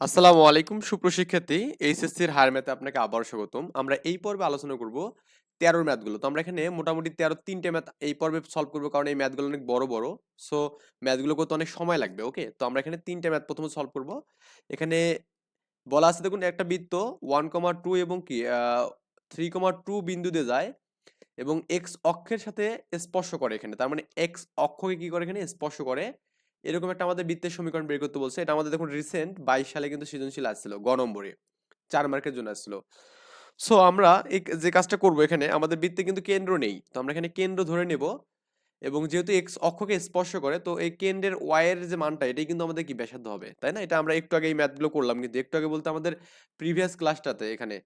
আসসালামু আলাইকুম সুপ্রশিক্ষার্থী এইচএসসির হায়ার ম্যাথে আপনাকে আবার স্বাগতম। আমরা এই পর্বে আলোচনা করব তেরোর ম্যাথগুলো। তো আমরা এখানে মোটামুটি তেরো তিনটে ম্যাথ এই পর্বে সলভ করব কারণ এই ম্যাথগুলো অনেক বড় বড়। সো ম্যাথগুলো করতে অনেক সময় লাগবে, ওকে? তো আমরা এখানে তিনটে ম্যাথ প্রথমে সলভ করব। এখানে বলা আছে দেখুন একটা বৃত্ত ওয়ান কমা টু এবং কি থ্রি কমা টু বিন্দুতে যায় এবং এক্স অক্ষের সাথে স্পর্শ করে এখানে। তার মানে এক্স অক্ষকে কি করে এখানে? স্পর্শ করে। এরকম একটা আমাদের বৃত্তের সমীকরণ বের করতে বলছে। এটা আমাদের দেখুন রিসেন্ট বাইশ সালে কিন্তু সৃজনশীল আসছিল, গ নম্বরে। চার মার্কের জন্য আসছিল। সো আমরা যে কাজটা করব এখানে, আমাদের বৃত্তে কিন্তু কেন্দ্র নেই। তো আমরা এখানে কেন্দ্র ধরে নেব এবং যেহেতু এক্স অক্ষকে স্পর্শ করে, তো এই কেন্দ্রের ওয়াইয়ের যে মানটা, এটাই কিন্তু আমাদের কি ব্যাসার্ধ হবে, তাই না? এটা আমরা একটু আগে এই ম্যাথগুলো করলাম কিন্তু একটু আগে বলতে আমাদের প্রিভিয়াস ক্লাসটাতে এখানে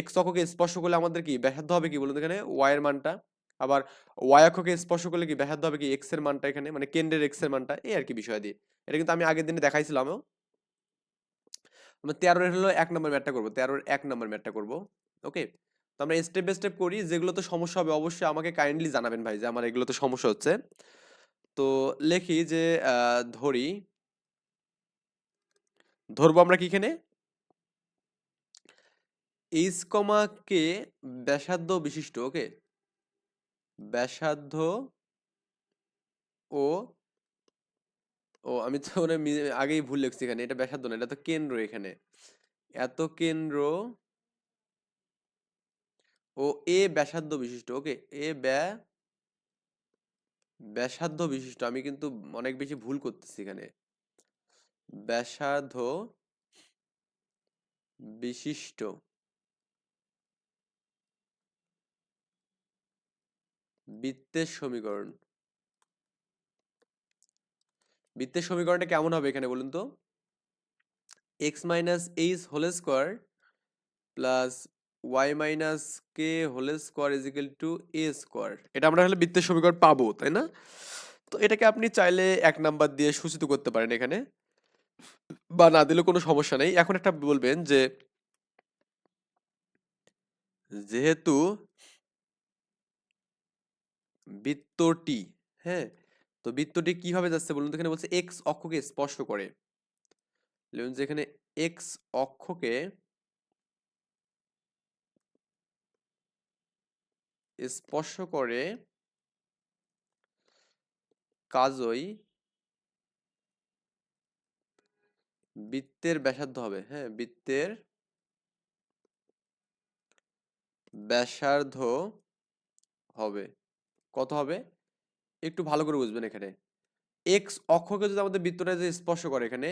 এক্স অক্ষকে স্পর্শ করলে আমাদের কি ব্যাসার্ধ হবে কি বলুন এখানে? ওয়াইয়ের মানটা। আবার ওয়াই অক্ষকে স্পর্শ করলে কি ব্যাসার্ধ হবে কি এক্সের মানটা এখানে? মানে কেন্দ্রের এক্সের মানটা? এই আর কি বিষয় দিয়ে। এটা কিন্তু আমি আগের দিনে দেখাইছিলামও। আমরা তেরোর হলো এক নম্বর ম্যাটটা করব। তেরোর এক নম্বর ম্যাটটা করব। ওকে? তো আমরা স্টেপ বাই স্টেপ করি। যেগুলো তো সমস্যা হবে অবশ্যই আমাকে কাইন্ডলি জানাবেন ভাই যে আমার এগুলো তো সমস্যা হচ্ছে। তো লেখি যে ধরি। ধরবো আমরা কি এখানে? এইচ কমা কে ব্যাসার্ধ বিশিষ্ট, ওকে? ব্যাসার্ধ ও ও আমি তো মানে আগেই ভুল লিখছি এখানে, এটা ব্যাসার্ধ না, এটা তো কেন্দ্র এখানে। এত কেন্দ্র ও এ ব্যাসার্ধ বিশিষ্ট, ওকে, এ ব্যা, ব্যাসার্ধ বিশিষ্ট, আমি কিন্তু অনেক বেশি ভুল করতেছি এখানে। ব্যাসার্ধ বিশিষ্ট বৃত্তের সমীকরণ। বৃত্তের সমীকরণটা কেমন হবে এখানে বলুন তো? X minus h whole square plus y minus k whole square is to a square এটা আমরা হলে বৃত্তের সমীকরণ পাবো, তাই না? তো এটাকে আপনি চাইলে এক নাম্বার দিয়ে সূচিত করতে পারেন এখানে। বা না দিলে কোনো সমস্যা নেই। এখন একটা বলবেন যে, যেহেতু বৃত্তটি হ্যাঁ? তো বৃত্তটি কীভাবে যাচ্ছে বলুন এখানে বলছে এক্স অক্ষকে স্পর্শ করে। এখানে এক্স অক্ষকে স্পর্শ করে কাজই বৃত্তের ব্যাসার্ধ হবে হ্যাঁ? বৃত্তের ব্যাসার্ধ হবে। কত হবে? একটু ভালো করে বুঝবেন এখানে। এক্স অক্ষকে যদি আমাদের বৃত্তটা যে স্পর্শ করে এখানে,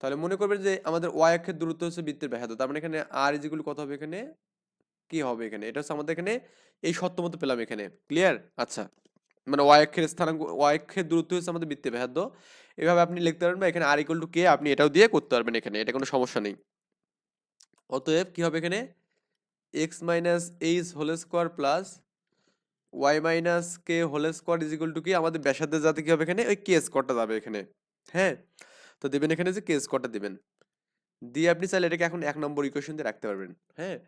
তাহলে মনে করবেন যে আমাদের ওয়াই অক্ষের দূরত্ব হচ্ছে বৃত্তের ব্যাসার্ধ। তার মানে এখানে আর ইজিগুলো কত হবে এখানে? কি হবে এখানে? এটা হচ্ছে আমাদের এখানে এই সত্য মতো পেলাম এখানে। ক্লিয়ার আচ্ছা। মানে ওয়াই অক্ষের স্থানাঙ্ক ওয়াই অক্ষের দূরত্ব হচ্ছে আমাদের বৃত্তের ব্যাসার্ধ। এভাবে আপনি লিখতে পারবেন বা এখানে আর ইকুয়াল টু কে আপনি এটাও দিয়ে করতে পারবেন এখানে। এটা কোনো সমস্যা নেই। অতএব কি হবে এখানে? X minus h whole square plus y minus k whole square is equal to কি? আমাদের ব্যাসার্ধের যাতে কি হবে এখানে? ওই কে স্কোয়ারটা যাবে এখানে। হ্যাঁ? তো দেবেন এখানে যে কে স্কোয়ারটা দেবেন। দিয়ে আপনি চাইলে এটাকে এখন এক নম্বর ইকুয়েশন দিয়ে রাখতে পারবেন। হ্যাঁ?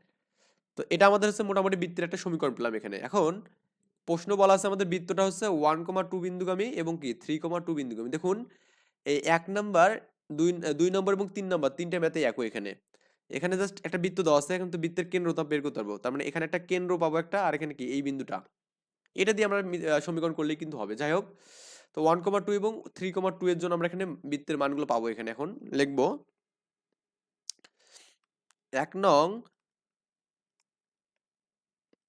তো এটা আমাদের হচ্ছে মোটামুটি বৃত্তের একটা সমীকরণ পেলাম এখানে। এখন প্রশ্ন বলা আছে আমাদের বৃত্তটা হচ্ছে ওয়ান কমা টু বিন্দুগামী এবং কি? থ্রি কমা টু বিন্দুগামী। দেখুন, এই এক নাম্বার, দুই দুই নম্বর এবং তিন নম্বর তিনটে ম্যাথে একই এখানে। এখানে জাস্ট একটা বৃত্ত দেওয়া আছে, এখন তো বৃত্তের কেন্দ্রতা বের করতে পারব। তার মানে এখানে একটা কেন্দ্র পাবো একটা, আর এখানে কি? এই বিন্দুটা। এটা দিয়ে আমরা সমীকরণ করলেই কিন্তু হবে। যাই হোক, তো ওয়ান কমা টু এবং থ্রি কমা টু এর জন্য আমরা এখানে বৃত্তের মানগুলো পাবো এখানে এখন। লিখব, এক নং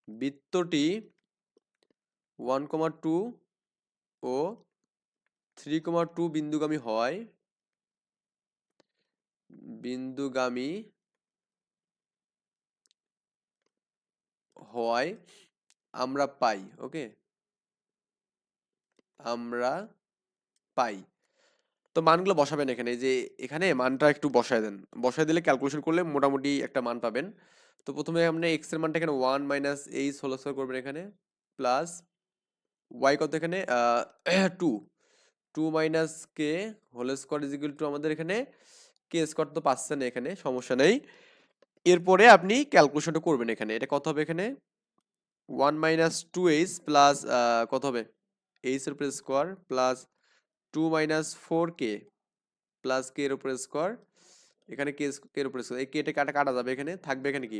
বৃত্তটি ওয়ান কমা টু ও থ্রি কমা টু বিন্দুগামী হয়, বিন্দুগামী হয় আমরা পাই, ওকে? আমরা পাই। তো মানগুলো বসাবেন এখানে যে এখানে মানটা একটু বসায় দেন। বসায় দিলে ক্যালকুলেশন করলে মোটামুটি একটা মান পাবেন। তো প্রথমে আপনি এক্সের মানটা এখানে one minus h whole square করবেন এখানে প্লাস ওয়াই কত এখানে? Two two minus k whole square is equal to আমাদের এখানে কে স্কোয়ার তো পাচ্ছেন এখানে, সমস্যা নেই। এরপরে আপনি ক্যালকুলেশনটা করবেন এখানে। এটা কত হবে এখানে? One minus two h plus কত হবে? এইচ এর উপরে square plus two minus four k plus k এর উপর স্কোয়ার এখানে কে কে এর উপর স্কোয়ার এই কেটে কাটা কাটা যাবে এখানে। থাকবে এখানে কি?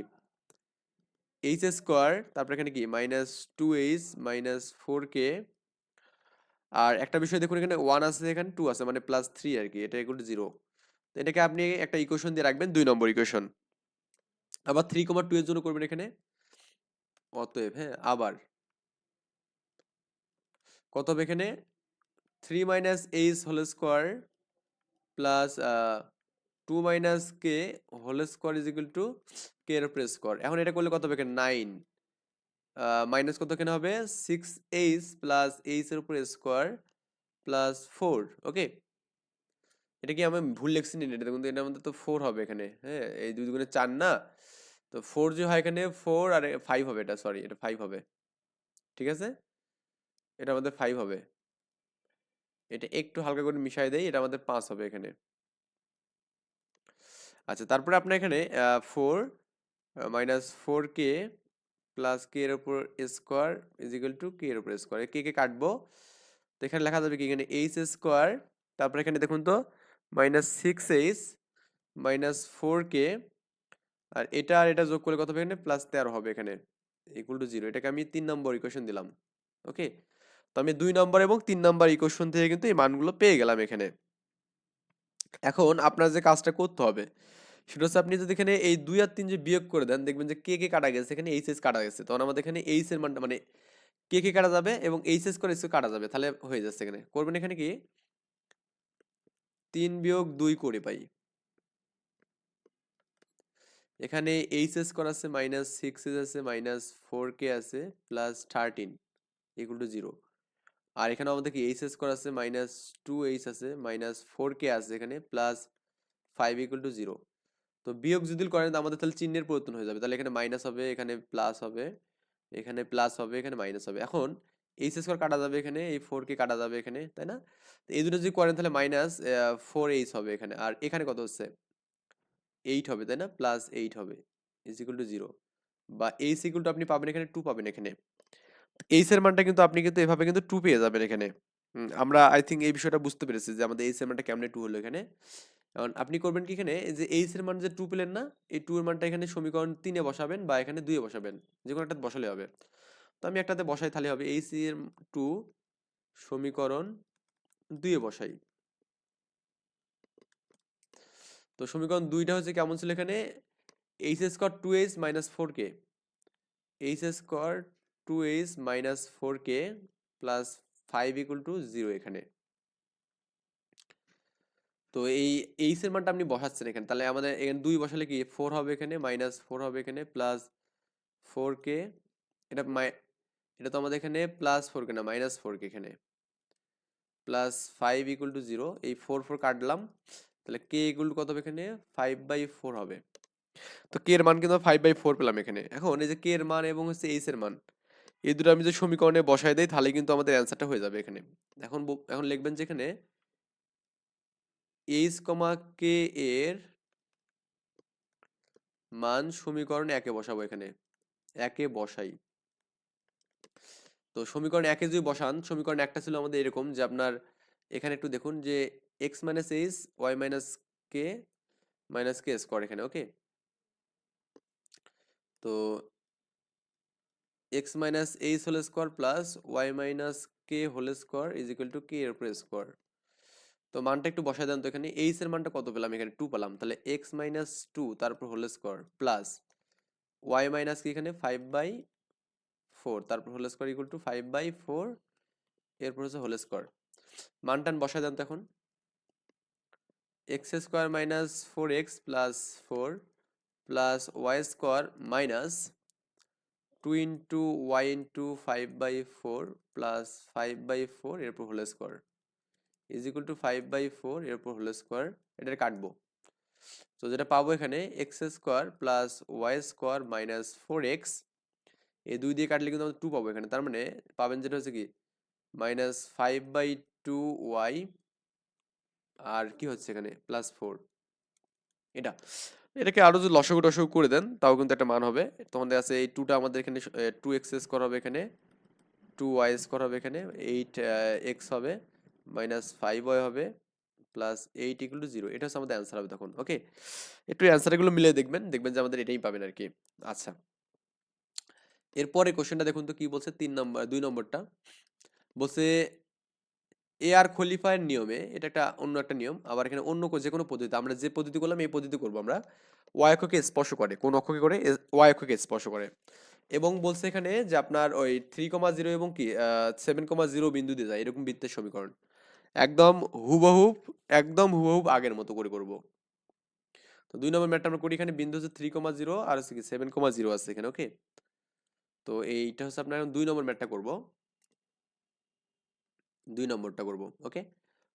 এইচ স্কোয়ার তারপর এখানে কি? Minus two h minus four k আর একটা বিষয় দেখুন এখানে ওয়ান আছে এখানে টু আছে মানে প্লাস থ্রি আর কি। এটা ইকুয়াল টু জিরো এটাকে আপনি একটা ইকুয়েশন দিয়ে রাখবেন, দুই নম্বর ইকুয়েশন আবার থ্রি কমা টু এর জন্য করবেন এখানে। অতএব হ্যাঁ আবার। কত হবে এখানে? Three minus h whole square plus two minus k whole square is equal to k এর উপরে স্কোয়ার এখন এটা করলে কত হবে এখানে? নাইন মাইনাস কত এখানে হবে? সিক্স এইচ প্লাস এইচ এর উপরে স্কোয়ার প্লাস ফোর ওকে এটা কি আমি ভুল লিখছি নি এটা দেখুন তো, এটার মধ্যে তো ফোর হবে এখানে। হ্যাঁ এই দুই দুগুণে চার না? তো ফোর যে হয় এখানে ফোর আর ফাইভ হবে এটা সরি এটা ফাইভ হবে। ঠিক আছে? এটা আমাদের ফাইভ হবে। এটা একটু হালকা করে মিশাই দেয় এটা আমাদের পাঁচ হবে এখানে। আচ্ছা তারপরে আপনার এখানে four minus four k plus k এর উপর square is equal to k এর উপর স্কোয়ার কে কে কাটবো। তো এখানে লেখা যাবে কি? এখানে এইচ স্কোয়ার তারপরে এখানে দেখুন তো minus six h minus four k আর এটা আর এটা যোগ করলে কত হবে এখানে? প্লাস তেরো হবে এখানে। ইকুয়াল টু জিরো এটাকে আমি তিন নম্বর ইকুয়েশন দিলাম। ওকে তো আমি দুই নম্বর এবং তিন নম্বর ইকুয়েশন থেকে কিন্তু এই মানগুলো পেয়ে গেলাম এখানে। এখন আপনার যে কাজটা করতে হবে, সেটা হচ্ছে আপনি যদি এখানে এই দুই আর তিন যে বিয়োগ করে দেন, দেখবেন যে কে কে কাটা গেছে? এখানে এইচ এস কাটা গেছে। তখন আমাদের এখানে এইচ এর মানটা মানে কে কে কাটা যাবে এবং এইচ এস করে এস কাটা যাবে? তাহলে হয়ে যাচ্ছে এখানে। করবেন এখানে কি? তিন বিয়োগ দুই করে পাই। এখানে এইচ এস করা আছে মাইনাস সিক্স এস আছে মাইনাস ফোর কে আছে plus thirteen equal to zero আর এখানে আমাদের কি এইচ এস করা আছে মাইনাস টু এইচ আছে মাইনাস ফোর কে আছে এখানে plus five equal to zero তো বিয়োগ যদি করেন আমাদের তাহলে চিহ্নের পরিবর্তন হয়ে যাবে। তাহলে এখানে মাইনাস হবে, এখানে প্লাস হবে, এখানে প্লাস হবে, এখানে মাইনাস হবে। এখন এইচ স্কোয়ার কাটা যাবে এখানে, এই ফোর কে কাটা যাবে এখানে, তাই না? এই দুটো যদি করেন, তাহলে মাইনাস ফোর এইচ হবে এখানে। আর এখানে কত হচ্ছে? এইট হবে, তাই না? প্লাস এইট হবে ইজ ইকুয়াল টু জিরো বা এইচ ইকুয়াল টু আপনি পাবেন এখানে টু পাবেন এখানে। এইচ এর মানটা কিন্তু আপনি কিন্তু এভাবে কিন্তু টু পেয়ে যাবেন এখানে। আমরা আই থিঙ্ক এই বিষয়টা বুঝতে পেরেছি যে আমাদের এইচ এর মানটা কেমনে টু হলো এখানে। এখন আপনি করবেন কি এখানে, এই যে এইচ এর মান যে টু পেলেন না, এই টু এর মানটা এখানে সমীকরণ তিনে বসাবেন বা এখানে দুইয়ে বসাবেন, যে কোনো একটা বসালে হবে। তো আমি একটাতে বসাই তাহলে হবে এইচ এর টু সমীকরণ দুইয়ে বসাই। তো সমীকরণ দুইটা হচ্ছে কেমন ছিল এখানে? H square two h minus four k h square two h minus four k plus five equal to zero এখানে। তো এই এইচ এর মানটা আপনি বসাচ্ছেন এখানে। তাহলে আমাদের এখানে দুই বসালে কি? ফোর হবে এখানে মাইনাস ফোর হবে এখানে প্লাস ফোর কে এটা মাই এটা তো আমাদের এখানে প্লাস ফোর কে না মাইনাস ফোর কে এখানে। Plus five equal to zero এই ফোর ফোর কাটলাম। তাহলে কে ইকুয়াল টু কত হবে এখানে? ফাইভ বাই ফোর হবে। তো কে এর মান কিন্তু ফাইভ বাই ফোর পেলাম এখানে। এখন এই যে কে এর মান এবং হচ্ছে এইচ এর মান, এই দুটো আমি যে সমীকরণে বসাই দেই, তাহলে কিন্তু আমাদের অ্যান্সারটা হয়ে যাবে এখানে। এখন এখন লিখবেন যে এখানে এইচ কমা কে এর মান সমীকরণ একে বসাবো এখানে। একে বসাই। তো সমীকরণ একে যদি বসান, সমীকরণ একটা ছিল আমাদের এরকম যে আপনার এখানে একটু দেখুন যে x minus h y minus k minus k square এখানে ওকে তো x minus h whole square plus y minus k whole square is equal to k এর উপরে স্কোয়ার তো মানটা একটু বসায় দেন তো এখানে এইচ এর মানটা কত পেলাম? এখানে টু পেলাম। তাহলে এক্স মাইনাস টু তারপর whole square plus y minus কি এখানে? ফাইভ বাই ফোর তারপর whole square equal to five by four এরপর হচ্ছে হোল স্কোয়ার মান টান বসায় দেন তো এখন। X square minus four x plus four plus y square minus two into y into five by four plus five by four এরপর whole square. Is equal to five by four এরপর whole square এটা কাটবো। তো যেটা পাবো এখানে x square plus y square minus four x. এই দুই দিয়ে কাটলে কিন্তু আমরা টু পাবো এখানে। তার মানে পাবেন যেটা হচ্ছে কি? Minus five by two y আর কি হচ্ছে এখানে? প্লাস ফোর এটা, এটাকে আরও যদি লসগু টসগু করে দেন, তাও কিন্তু একটা মান হবে। তোমাদের আছে এই টুটা আমাদের এখানে টু এক্স করা হবে এখানে টু ওয়াই স্কোয়ার হবে এখানে এইট এক্স হবে মাইনাস ফাইভ ওয়াই হবে plus eight equal to zero এটা হচ্ছে আমাদের অ্যান্সার হবে তখন ওকে একটু অ্যান্সারগুলো মিলে দেখবেন দেখবেন যে আমাদের এটাই পাবেন আর কি। আচ্ছা। এরপরে কোশ্চেনটা দেখুন তো কি বলছে? তিন নম্বর, দুই নম্বরটা। বলছে এ আর খলিফায়ের নিয়মে এটা একটা অন্য একটা নিয়ম, আবার এখানে অন্য যে কোনো পদ্ধতি আমরা যে পদ্ধতি করলাম, এই পদ্ধতি করব আমরা। ওয়াই অক্ষকে স্পর্শ করে, কোন অক্ষকে করে? ওয়াই অক্ষকে স্পর্শ করে। এবং বলছে এখানে যে আপনার ওই থ্রি কমা জিরো এবং কি সেভেন কমা জিরো বিন্দু দিয়ে যায়, এরকম বৃত্তের সমীকরণ। একদম হুবহুব একদম হুবহুব আগের মতো করে করব। তো দুই নম্বর ম্যাটটা আমরা করি, এখানে বিন্দু হচ্ছে থ্রি কমা জিরো আর হচ্ছে কি সেভেন কমা জিরো আছে এখানে ওকে তো এইটা হচ্ছে আপনার দুই নম্বর ম্যাটটা করব। দুই নম্বরটা করব, ওকে?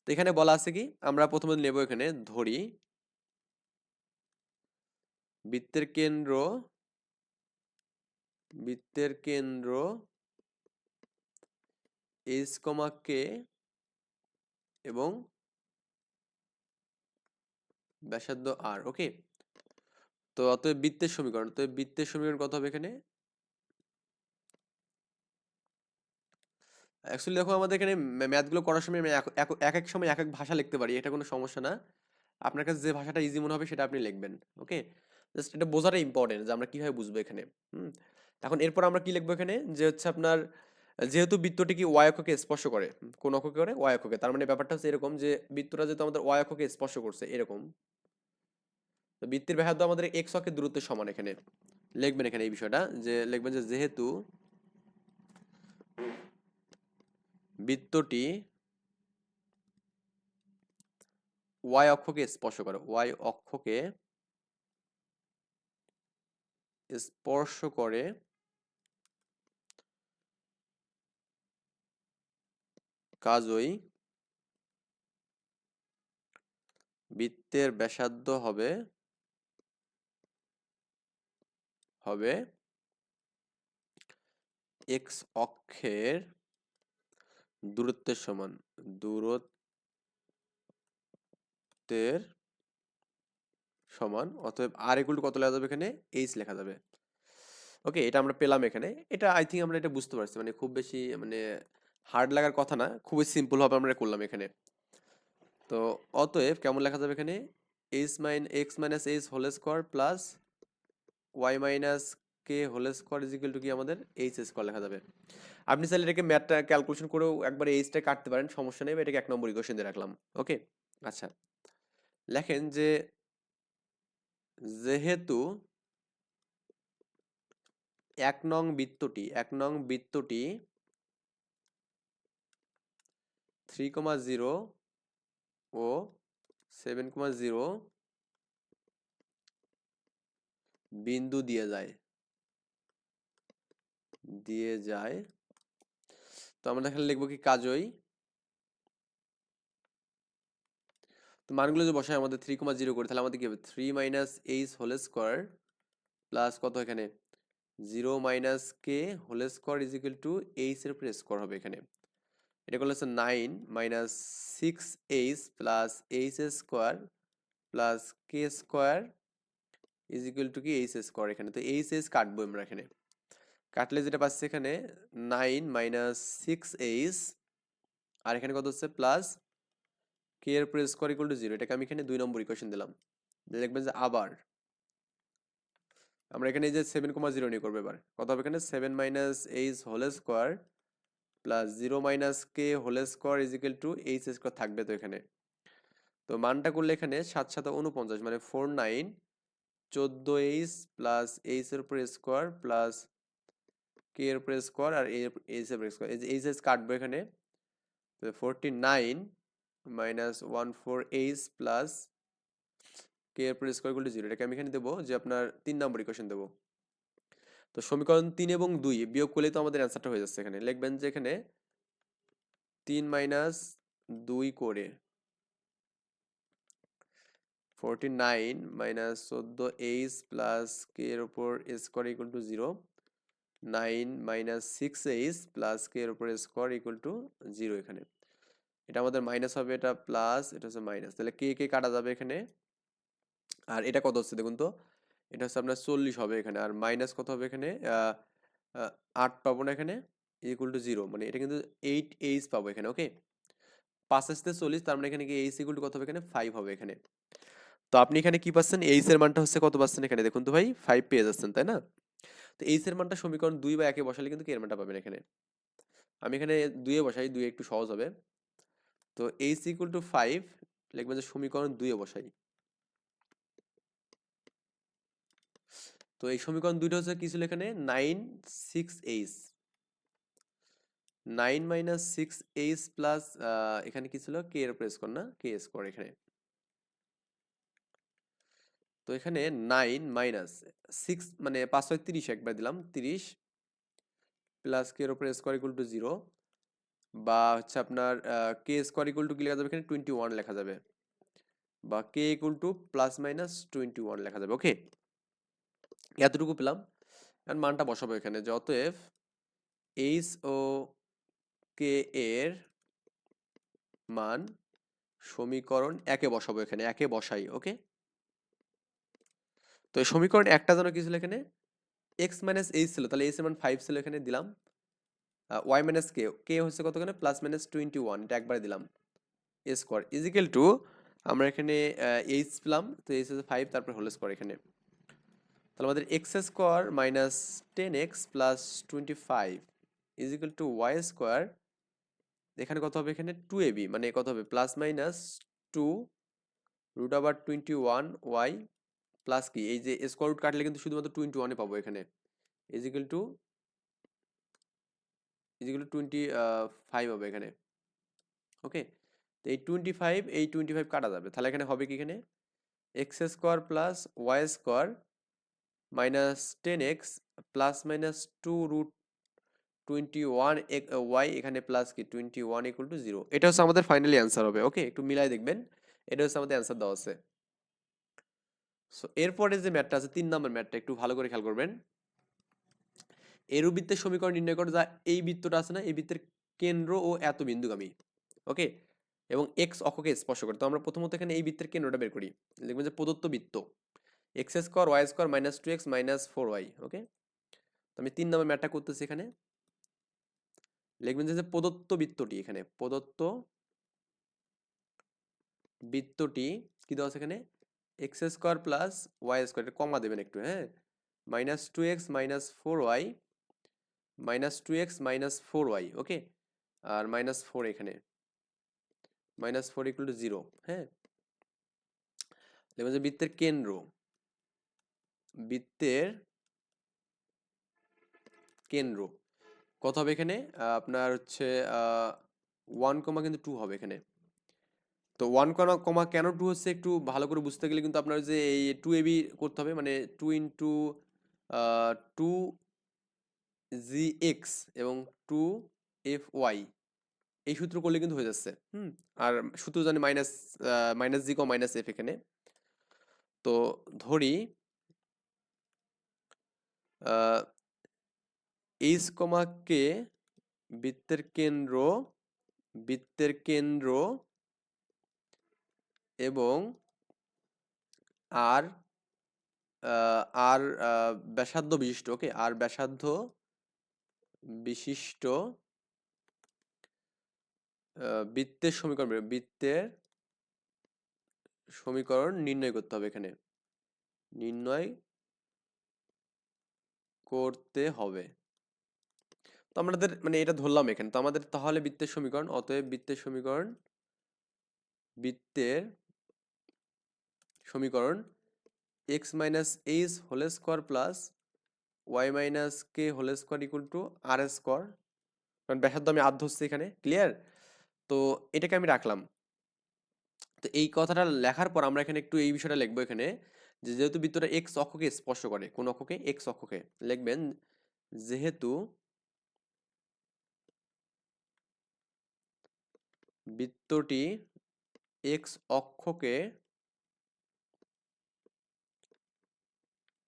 তো এখানে বলা আছে কি? আমরা প্রথমে নেব এখানে ধরি। বৃত্তের কেন্দ্র বৃত্তের কেন্দ্র এইচ কমা কে এবং ব্যাসার্ধ আর ওকে? তো অতএব বৃত্তের সমীকরণ, তো বৃত্তের সমীকরণ কত হবে এখানে? অ্যাকচুয়ালি দেখো আমাদের এখানে ম্যাথগুলো করার সময় আমি এক- এক- সময় এক এক ভাষা লিখতে পারি, এটা কোনো সমস্যা না। আপনার কাছে যে ভাষাটা ইজি মনে হবে সেটা আপনি লিখবেন ওকে জাস্ট এটা বোঝাটা ইম্পর্টেন্ট যে আমরা কীভাবে বুঝব এখানে, হুম? এখন এরপর আমরা কি লিখব এখানে? যে হচ্ছে আপনার, যেহেতু বৃত্তটি কি ওয়াই অক্ষকে স্পর্শ করে কোন অক্ষকে করে? ওয়াই অক্ষকে। তার মানে ব্যাপারটা হচ্ছে এরকম যে বৃত্তটা যেহেতু আমাদের ওয়াই অক্ষকে স্পর্শ করছে, এরকম। তো বৃত্তের ব্যাসার্ধ আমাদের এক্স অক্ষের দূরত্বের সমান এখানে। লিখবেন এখানে এই বিষয়টা, যে লিখবেন যে যেহেতু বৃত্তটি ওয়াই অক্ষকে স্পর্শ করে ওয়াই অক্ষকে স্পর্শ করে কাজই বৃত্তের ব্যাসার্ধ হবে হবে এক্স অক্ষের দূরত্বের সমান। দূরত্বের সমান, অতএব আর এগুলো কত লেখা যাবে এখানে? এইচ লেখা যাবে। ওকে এটা আমরা পেলাম এখানে। এটা আই থিঙ্ক আমরা এটা বুঝতে পারছি। মানে খুব বেশি মানে হার্ড লাগার কথা না, খুবই সিম্পল ভাবে আমরা করলাম এখানে। তো অতএব কেমন লেখা যাবে এখানে? H mine x minus h whole square plus y minus k whole square equal to কি আমাদের? এইচ স্কোয়ার লেখা যাবে। আপনি চাইলে এটাকে ম্যাথটা ক্যালকুলেশন করেও একবার এইচটা কাটতে পারেন, সমস্যা নেই এটাকে এক নম্বর ইকুয়েশন দিয়ে রাখলাম ওকে আচ্ছা লেখেন যে, যেহেতু এক নং বৃত্তটি, এক নং বৃত্তটি থ্রি কমা জিরো ও সেভেন কমা জিরো বিন্দু দিয়ে যায় দিয়ে যায় তো আমরা এখানে লিখব কি কাজই। তো মানগুলো যে বসায় আমাদের থ্রি কমা জিরো করে, তাহলে আমাদের কি হবে? Three minus h whole square plus কত এখানে? Zero minus k whole square is equal to h এর উপরে স্কোয়ার হবে এখানে। এটা করলে হচ্ছে nine minus six h plus h square plus k square is equal to কি? এইচ স্কোয়ার এখানে। তো এইচ এইচ কাটবো আমরা এখানে। কাটলে যেটা পাচ্ছি এখানে নাইন মাইনাস সিক্স এইচ আর এখানে কত হচ্ছে? প্লাস কে এর উপরে স্কোয়ার ইকুয়াল টু জিরো এটাকে আমি এখানে দুই নম্বর ইকুয়েশন দিলাম। দেখবেন যে আবার আমরা এখানে এই যে সেভেন কমা জিরো নিয়ে করব এবার। কত হবে এখানে? Seven minus h whole square plus zero minus k whole square is equal to h square থাকবে তো এখানে। তো মানটা করলে এখানে সাত সাত উনপঞ্চাশ মানে ফোর নাইন চোদ্দ এইচ প্লাস এইচ এর উপরে স্কোয়ার প্লাস কে এর উপরে স্কোয়ার আর এইচ এর স্কোয়ার এই এইচ এস কাটবো এখানে forty nine minus one four H plus K এর উপরে স্কোয়ার টু জিরো এটাকে আমি এখানে দেবো যে আপনার তিন নম্বর ইকুয়েশন দেবো। তো সমীকরণ তিন এবং দুই বিয়োগ করলেই তো আমাদের অ্যান্সারটা হয়ে যাচ্ছে এখানে। লিখবেন যে এখানে তিন মাইনাস দুই করে ফোরটি নাইন মাইনাস চোদ্দ এইচ প্লাস কে এর উপর square equal to zero nine minus six h plus k এর উপর স্কোয়ার ইকুয়াল টু জিরো এখানে। এটা আমাদের মাইনাস হবে, এটা প্লাস, এটা হচ্ছে মাইনাস। তাহলে কে কে কাটা যাবে এখানে? আর এটা কত হচ্ছে দেখুন তো? এটা হচ্ছে আপনার চল্লিশ হবে এখানে। আর মাইনাস কত হবে এখানে? আট পাবো না এখানে? Equal to zero. মানে এটা কিন্তু এইট এইচ পাবো এখানে, ওকে? পাঁচ আসতে চল্লিশ, তার মানে এখানে কি এইচ ইকুয়াল টু কত হবে এখানে? ফাইভ হবে এখানে। তো আপনি এখানে কি পাচ্ছেন? এইচ এর মানটা হচ্ছে কত পাচ্ছেন এখানে? দেখুন তো ভাই, ফাইভ পেয়ে যাচ্ছেন, তাই না? তো এইচ এর মানটা সমীকরণ দুই বা একে বসালে কিন্তু এর মানটা পাবেন এখানে। আমি এখানে দুইয়ে বসাই, দুই একটু সহজ হবে। তো এইচ ইকুয়াল টু ফাইভ লিখবেন যে সমীকরণ দুইয়ে বসাই। তো এই সমীকরণ দুইটা হচ্ছে কি ছিল এখানে? Nine six h nine minus six h plus এখানে কি ছিল? কে এর প্রেস কর না? কে স্কোয়ার এখানে। তো এখানে নাইন মাইনাস সিক্স মানে পাঁচ ছয় তিরিশ একবার দিলাম, তিরিশ প্লাস কে এর উপরে স্কোয়ার ইকুয়াল টু জিরো বা হচ্ছে আপনার কে স্কোয়ার ইকুয়াল টু কি লেখা যাবে এখানে? টোয়েন্টি ওয়ান লেখা যাবে বা k equal to plus minus twenty one লেখা যাবে ওকে এতটুকু পেলাম এখন মানটা বসাবো এখানে যে অতএব এইচ ও কে এর মান সমীকরণ একে বসাবো এখানে, একে বসাই ওকে তো সমীকরণ একটা যেন কি ছিল এখানে? এক্স মাইনাস এইচ ছিল, তাহলে এইচ এর মান ফাইভ ছিল এখানে দিলাম। ওয়াই মাইনাস কে কে হচ্ছে কত এখানে প্লাস মাইনাস টোয়েন্টি ওয়ান এটা একবারে দিলাম। এ স্কোয়ার ইজিক্যাল টু আমরা এখানে এইচ পেলাম, তো এইচ হচ্ছে ফাইভ তারপর হোল স্কোয়ার এখানে। তাহলে আমাদের x square minus ten x plus twenty five is equal to y square এখানে কত হবে এখানে? টু এবি মানে কত হবে? প্লাস মাইনাস টু রুট আবার টোয়েন্টি ওয়ান ওয়াই প্লাস কি? এই যে স্কোয়ার রুট কাটলে কিন্তু শুধুমাত্র টোয়েন্টি ওয়ানে পাবো এখানে। Is equal to is equal to twenty five হবে এখানে। ওকে তো এই টোয়েন্টি ফাইভ এই টোয়েন্টি ফাইভ কাটা যাবে। তাহলে এখানে হবে কি এখানে? X square plus y square minus ten x plus minus two root twenty one y এখানে প্লাস কি? Twenty one equal to zero এটা হচ্ছে আমাদের ফাইনালি অ্যান্সার হবে। ওকে একটু মিলাই দেখবেন। এটা হচ্ছে আমাদের অ্যান্সার দেওয়া আছে। সো এরপরে যে ম্যাটটা আছে, তিন নম্বর ম্যাটটা একটু ভালো করে খেয়াল করবেন। এরু বৃত্তের সমীকরণ নির্ণয় করে, যা এই বৃত্তটা আছে না, এই বৃত্তের কেন্দ্র ও এত বিন্দুগামী। ওকে? এবং এক্স অক্ষকে স্পর্শ করে। তো আমরা প্রথমত এখানে এই বৃত্তের কেন্দ্রটা বের করি। দেখবেন যে প্রদত্ত বৃত্ত। X square y square minus two x minus four y okay? তো আমি তিন নম্বর ম্যাটটা করতেছি এখানে। লিখবেন যে প্রদত্ত বৃত্তটি এখানে, প্রদত্ত বৃত্তটি কি দেওয়া আছে এখানে? X square plus y square comma দেবেন একটু হ্যাঁ? Minus two x minus four y, minus two x minus four y, okay? আর মাইনাস ফোর এখানে, minus four equal to zero হ্যাঁ? দেখবেন যে বৃত্তের কেন্দ্র বৃত্তের কেন্দ্র, কত হবে এখানে? আপনার হচ্ছে ওয়ান কমা কিন্তু টু হবে এখানে। তো ওয়ান কমা কমা কেন টু হচ্ছে একটু ভালো করে বুঝতে গেলে কিন্তু আপনার যে এই টু এবি করতে হবে মানে two into two g x এবং টু এফ ওয়াই এই সূত্র করলে কিন্তু হয়ে যাচ্ছে, হুম? আর সূত্র জানি minus minus g comma minus f এখানে। তো ধরি এইচ কমা কে বৃত্তের কেন্দ্র বৃত্তের কেন্দ্র এবং আর আর ব্যাসার্ধ বিশিষ্ট, ওকে? আর ব্যাসার্ধ বিশিষ্ট বৃত্তের সমীকরণ বৃত্তের সমীকরণ নির্ণয় করতে হবে এখানে। নির্ণয় করতে হবে। তো আমাদের মানে এটা ধরলাম এখানে। তো আমাদের তাহলে বৃত্তের সমীকরণ, অতএব বৃত্তের সমীকরণ, বৃত্তের সমীকরণ x minus h whole square plus y minus k whole square equal to r square কারণ ব্যাসার্ধ আমি আধ ধরছি এখানে ক্লিয়ার তো এটাকে আমি রাখলাম। তো এই কথাটা লেখার পর আমরা এখানে একটু এই বিষয়টা লিখব এখানে যে যেহেতু বৃত্তটা এক্স অক্ষকে স্পর্শ করে, কোন অক্ষকে এক্স অক্ষকে, লিখবেন যেহেতু বৃত্তটি এক্স অক্ষকে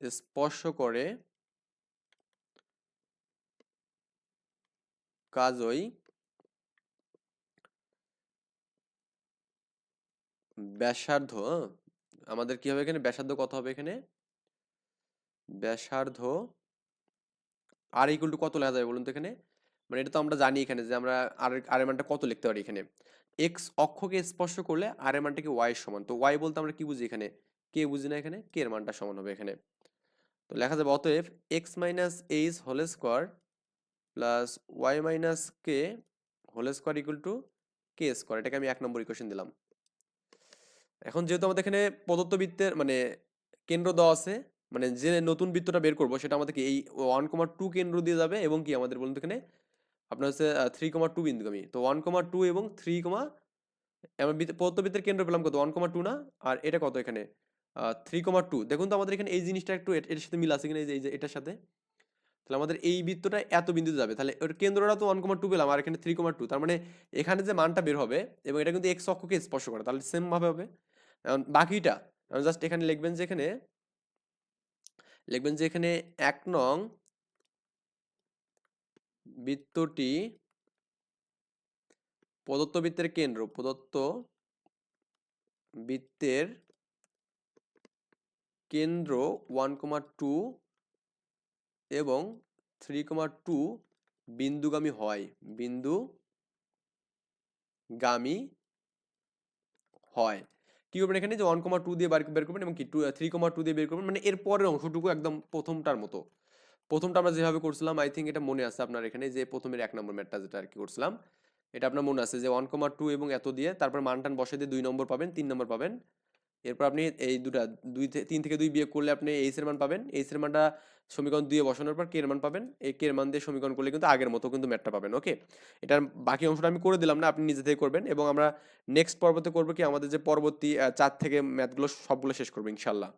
স্পর্শ করে কাজই ব্যাসার্ধ আমাদের কি হবে এখানে? ব্যাসার্ধ কত হবে এখানে? ব্যাসার্ধ আর ইকুয়াল টু কত লেখা যাবে বলুন তো এখানে? মানে এটা তো আমরা জানি এখানে যে আমরা আর আর মানটা কত লিখতে পারি এখানে? এক্স অক্ষকে স্পর্শ করলে আর এর মানটা কি ওয়াই সমান? তো ওয়াই বলতে আমরা কি বুঝি এখানে? কে বুঝি না এখানে? কে এর মানটা সমান হবে এখানে। তো লেখা যাবে, অতএব x minus h whole square plus y minus k whole square equal to k square এটাকে আমি এক নম্বর ইকুয়েশন দিলাম। এখন যেহেতু আমাদের এখানে প্রদত্ত বৃত্তের মানে কেন্দ্র দেওয়া আছে মানে যে নতুন বৃত্তটা বের করব সেটা আমাদেরকে এই ওয়ান কমা টু কেন্দ্র দিয়ে যাবে এবং কি আমাদের বলুন এখানে আপনার হচ্ছে থ্রি কমা টু বিন্দুগামী তো ওয়ান কমা টু এবং থ্রি কমা আমার প্রদত্ত কেন্দ্র পেলাম কত? ওয়ান কমা টু না? আর এটা কত এখানে? থ্রি কমা টু দেখুন তো আমাদের এখানে এই জিনিসটা একটু এটার সাথে মিল আছে কিনা এই যে এটার সাথে। তাহলে আমাদের এই বৃত্তটা এত বিন্দুতে যাবে। তাহলে ওর কেন্দ্রটা তো ওয়ান কমা টু পেলাম, আর এখানে থ্রি কমা টু তার মানে এখানে যে মানটা বের হবে, এবং এটা কিন্তু এক্স অক্ষকে স্পর্শ করে, তাহলে সেমভাবে হবে। এখন বাকিটা জাস্ট এখানে লিখবেন যে এখানে, লিখবেন যে এখানে এক নং বৃত্তটি প্রদত্ত বৃত্তের কেন্দ্র, প্রদত্ত বৃত্তের কেন্দ্র ওয়ান কমা টু এবং থ্রি কমা টু বিন্দুগামী হয়। বিন্দুগামী হয়। কি করবেন এখানে? যে ওয়ান কমা টু দিয়ে বার করবেন এবং কি টু থ্রি কমা টু দিয়ে বের করবেন। মানে এর পরের অংশটুকু একদম প্রথমটার মতো। প্রথমটা আমরা যেভাবে করছিলাম আই থিঙ্ক এটা মনে আছে আপনার এখানে, যে প্রথমের এক নম্বর ম্যাটটা যেটা আর কি করছিলাম। এটা আপনার মনে আছে যে ওয়ান কমা টু এবং এত দিয়ে তারপর মান টান বসে দিয়ে দুই নম্বর পাবেন, তিন নম্বর পাবেন। এরপর আপনি এই দুটা, দুই তিন থেকে দুই বিয়োগ করলে আপনি এইচ এর মান পাবেন। এইচ এর মানটা সমীকরণ দুয়ে বসানোর পর কে মান পাবেন। এই কে এর মান দিয়ে সমীকরণ করলে কিন্তু আগের মতো কিন্তু ম্যাটটা পাবেন ওকে এটার বাকি অংশটা আমি করে দিলাম না, আপনি নিজে থেকে করবেন এবং আমরা নেক্সট পর্বতে করব কি? আমাদের যে পরবর্তী চার থেকে ম্যাথগুলো সবগুলো শেষ করব ইনশাল্লাহ